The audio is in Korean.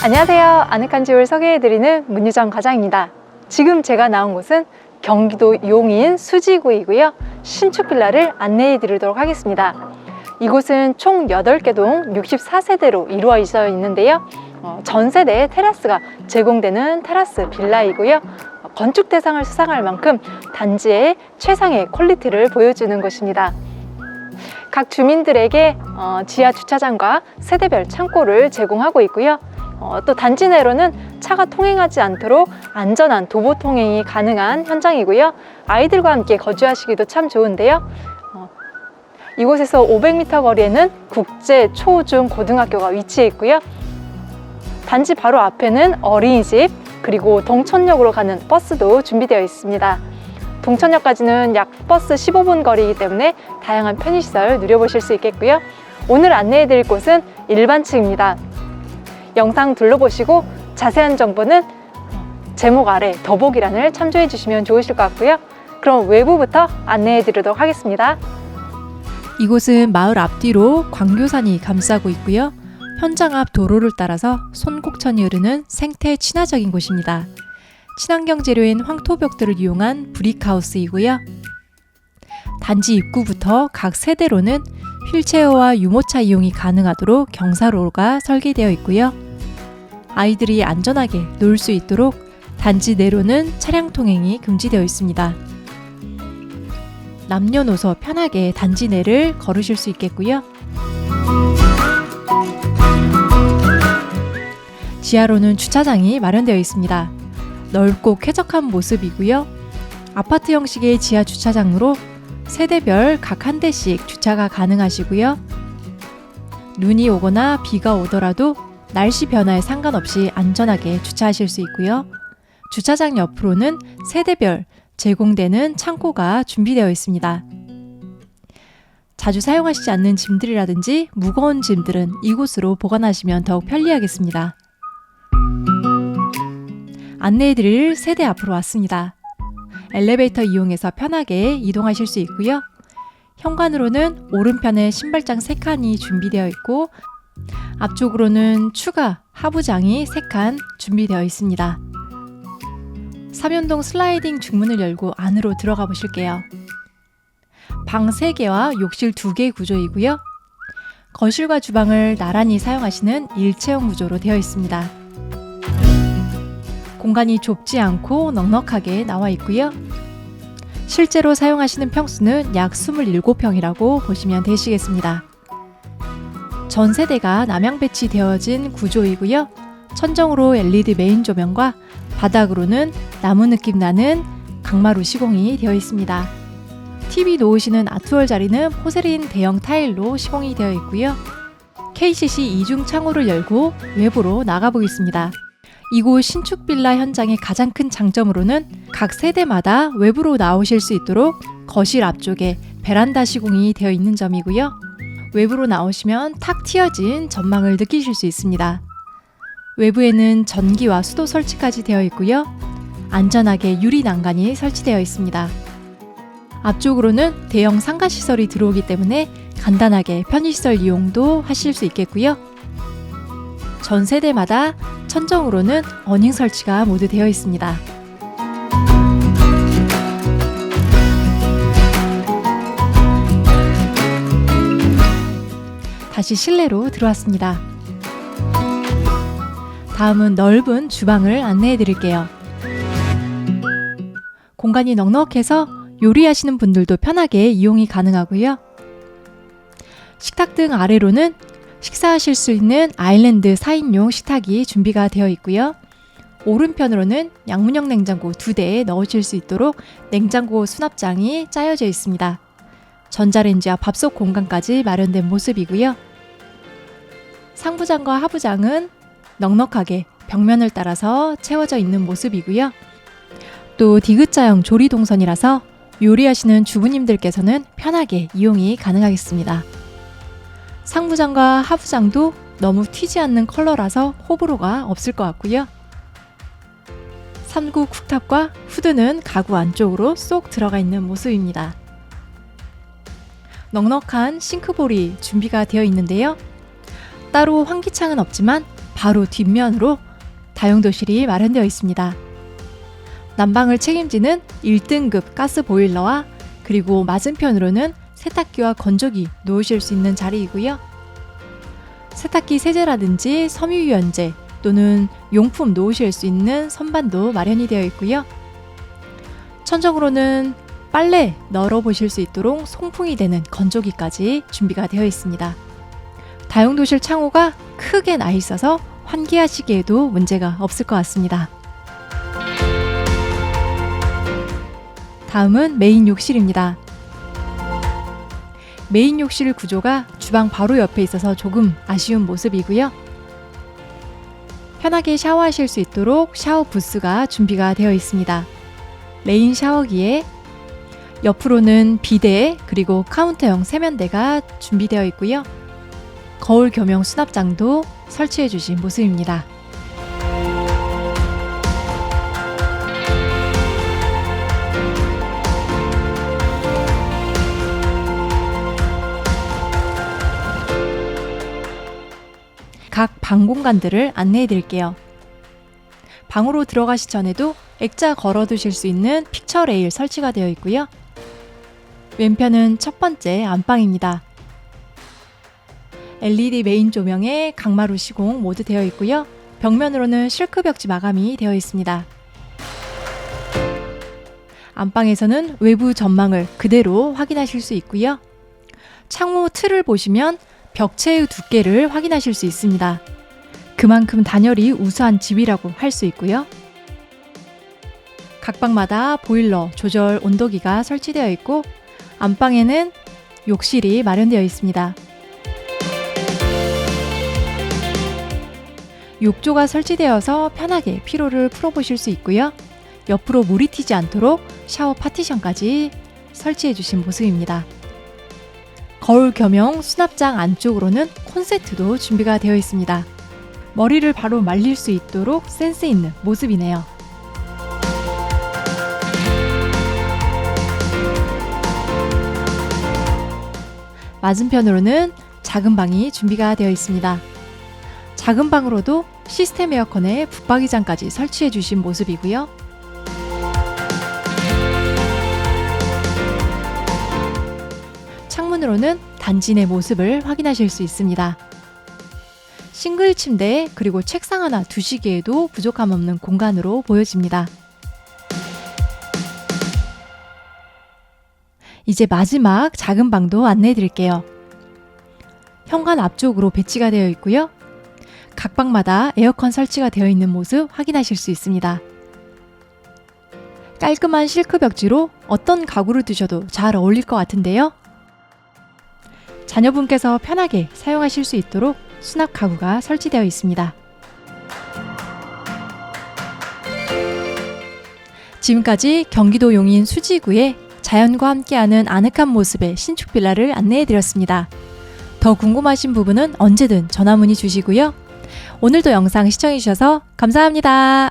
안녕하세요. 아늑한 집을 소개해드리는 문유정 과장입니다. 지금 제가 나온 곳은 경기도 용인 수지구이고요. 신축 빌라를 안내해 드리도록 하겠습니다. 이곳은 총 8개 동 64세대로 이루어져 있는데요. 어, 전 세대 테라스가 제공되는 테라스 빌라이고요. 어, 건축 대상을 수상할 만큼 단지의 최상의 퀄리티를 보여주는 곳입니다. 각 주민들에게 어, 지하 주차장과 세대별 창고를 제공하고 있고요. 어, 또 단지 내로는 차가 통행하지 않도록 안전한 도보 통행이 가능한 현장이고요. 아이들과 함께 거주하시기도 참 좋은데요. 어, 이곳에서 500m 거리에는 국제 초, 중, 고등학교가 위치해 있고요. 단지 바로 앞에는 어린이집, 그리고 동천역으로 가는 버스도 준비되어 있습니다. 동천역까지는 약 버스 15분 거리이기 때문에 다양한 편의시설 누려보실 수 있겠고요. 오늘 안내해드릴 곳은 일반층입니다. 영상 둘러보시고 자세한 정보는 제목 아래 더보기란을 참조해 주시면 좋으실 것 같고요. 그럼 외부부터 안내해 드리도록 하겠습니다. 이곳은 마을 앞뒤로 광교산이 감싸고 있고요. 현장 앞 도로를 따라서 손곡천이 흐르는 생태 친화적인 곳입니다. 친환경 재료인 황토벽들을 이용한 브릭하우스이고요. 단지 입구부터 각 세대로는 휠체어와 유모차 이용이 가능하도록 경사로가 설계되어 있고요. 아이들이 안전하게 놀 수 있도록 단지 내로는 차량 통행이 금지되어 있습니다. 남녀노소 편하게 단지 내를 걸으실 수 있겠고요. 지하로는 주차장이 마련되어 있습니다. 넓고 쾌적한 모습이고요. 아파트 형식의 지하 주차장으로 세대별 각 한 대씩 주차가 가능하시고요. 눈이 오거나 비가 오더라도 날씨 변화에 상관없이 안전하게 주차하실 수 있고요. 주차장 옆으로는 세대별 제공되는 창고가 준비되어 있습니다. 자주 사용하시지 않는 짐들이라든지 무거운 짐들은 이곳으로 보관하시면 더욱 편리하겠습니다. 안내해드릴 세대 앞으로 왔습니다. 엘리베이터 이용해서 편하게 이동하실 수 있고요. 현관으로는 오른편에 신발장 3칸이 준비되어 있고 앞쪽으로는 추가 하부장이 3칸 준비되어 있습니다. 삼연동 슬라이딩 중문을 열고 안으로 들어가 보실게요. 방 3개와 욕실 2개 구조이고요. 거실과 주방을 나란히 사용하시는 일체형 구조로 되어 있습니다. 공간이 좁지 않고 넉넉하게 나와 있고요. 실제로 사용하시는 평수는 약 27평이라고 보시면 되시겠습니다. 전 세대가 남향 배치되어진 구조이고요. 천정으로 LED 메인 조명과 바닥으로는 나무 느낌 나는 강마루 시공이 되어 있습니다. TV 놓으시는 아트월 자리는 포세린 대형 타일로 시공이 되어 있고요. KCC 이중 창호를 열고 외부로 나가 보겠습니다. 이곳 신축 빌라 현장의 가장 큰 장점으로는 각 세대마다 외부로 나오실 수 있도록 거실 앞쪽에 베란다 시공이 되어 있는 점이고요. 외부로 나오시면 탁 트여진 전망을 느끼실 수 있습니다. 외부에는 전기와 수도 설치까지 되어 있고요. 안전하게 유리 난간이 설치되어 있습니다. 앞쪽으로는 대형 상가 시설이 들어오기 때문에 간단하게 편의시설 이용도 하실 수 있겠고요. 전 세대마다 천정으로는 어닝 설치가 모두 되어 있습니다. 다시 실내로 들어왔습니다. 다음은 넓은 주방을 안내해 드릴게요. 공간이 넉넉해서 요리하시는 분들도 편하게 이용이 가능하고요. 식탁 등 아래로는 식사하실 수 있는 아일랜드 4인용 식탁이 준비가 되어 있고요. 오른편으로는 양문형 냉장고 두 대에 넣으실 수 있도록 냉장고 수납장이 짜여져 있습니다. 전자레인지와 밥솥 공간까지 마련된 모습이고요. 상부장과 하부장은 넉넉하게 벽면을 따라서 채워져 있는 모습이고요. 또 디귿자형 조리 동선이라서 요리하시는 주부님들께서는 편하게 이용이 가능하겠습니다. 상부장과 하부장도 너무 튀지 않는 컬러라서 호불호가 없을 것 같고요. 3구 쿡탑과 후드는 가구 안쪽으로 쏙 들어가 있는 모습입니다. 넉넉한 싱크볼이 준비가 되어 있는데요. 따로 환기창은 없지만 바로 뒷면으로 다용도실이 마련되어 있습니다. 난방을 책임지는 1등급 가스 보일러와 그리고 맞은편으로는 세탁기와 건조기 놓으실 수 있는 자리이고요. 세탁기 세제라든지 섬유유연제 또는 용품 놓으실 수 있는 선반도 마련이 되어 있고요. 천정으로는 빨래 널어 보실 수 있도록 송풍이 되는 건조기까지 준비가 되어 있습니다. 다용도실 창호가 크게 나 있어서 환기하시기에도 문제가 없을 것 같습니다. 다음은 메인 욕실입니다. 메인 욕실 구조가 주방 바로 옆에 있어서 조금 아쉬운 모습이고요. 편하게 샤워하실 수 있도록 샤워 부스가 준비가 되어 있습니다. 레인 샤워기에 옆으로는 비데 그리고 카운터형 세면대가 준비되어 있고요. 거울 겸용 수납장도 설치해 주신 모습입니다. 방 공간들을 안내해 드릴게요. 방으로 들어가시 전에도 액자 걸어 두실 수 있는 픽처 레일 설치가 되어 있고요. 왼편은 첫 번째 안방입니다. LED 메인 조명에 강마루 시공 모두 되어 있고요. 벽면으로는 실크 벽지 마감이 되어 있습니다. 안방에서는 외부 전망을 그대로 확인하실 수 있고요. 창호 틀을 보시면 벽체의 두께를 확인하실 수 있습니다. 그만큼 단열이 우수한 집이라고 할 수 있고요. 각 방마다 보일러 조절 온도기가 설치되어 있고 안방에는 욕실이 마련되어 있습니다. 욕조가 설치되어서 편하게 피로를 풀어보실 수 있고요. 옆으로 물이 튀지 않도록 샤워 파티션까지 설치해 주신 모습입니다. 거울 겸용 수납장 안쪽으로는 콘센트도 준비가 되어 있습니다. 머리를 바로 말릴 수 있도록 센스 있는 모습이네요. 맞은편으로는 작은 방이 준비가 되어 있습니다. 작은 방으로도 시스템 에어컨에 붙박이장까지 설치해 주신 모습이고요. 창문으로는 단지 내 모습을 확인하실 수 있습니다. 싱글 침대 그리고 책상 하나 두시기에도 부족함 없는 공간으로 보여집니다. 이제 마지막 작은 방도 안내해 드릴게요. 현관 앞쪽으로 배치가 되어 있고요. 각 방마다 에어컨 설치가 되어 있는 모습 확인하실 수 있습니다. 깔끔한 실크 벽지로 어떤 가구를 두셔도 잘 어울릴 것 같은데요. 자녀분께서 편하게 사용하실 수 있도록 수납 가구가 설치되어 있습니다. 지금까지 경기도 용인 수지구의 자연과 함께하는 아늑한 모습의 신축 빌라를 안내해 드렸습니다. 더 궁금하신 부분은 언제든 전화 문의 주시고요. 오늘도 영상 시청해 주셔서 감사합니다.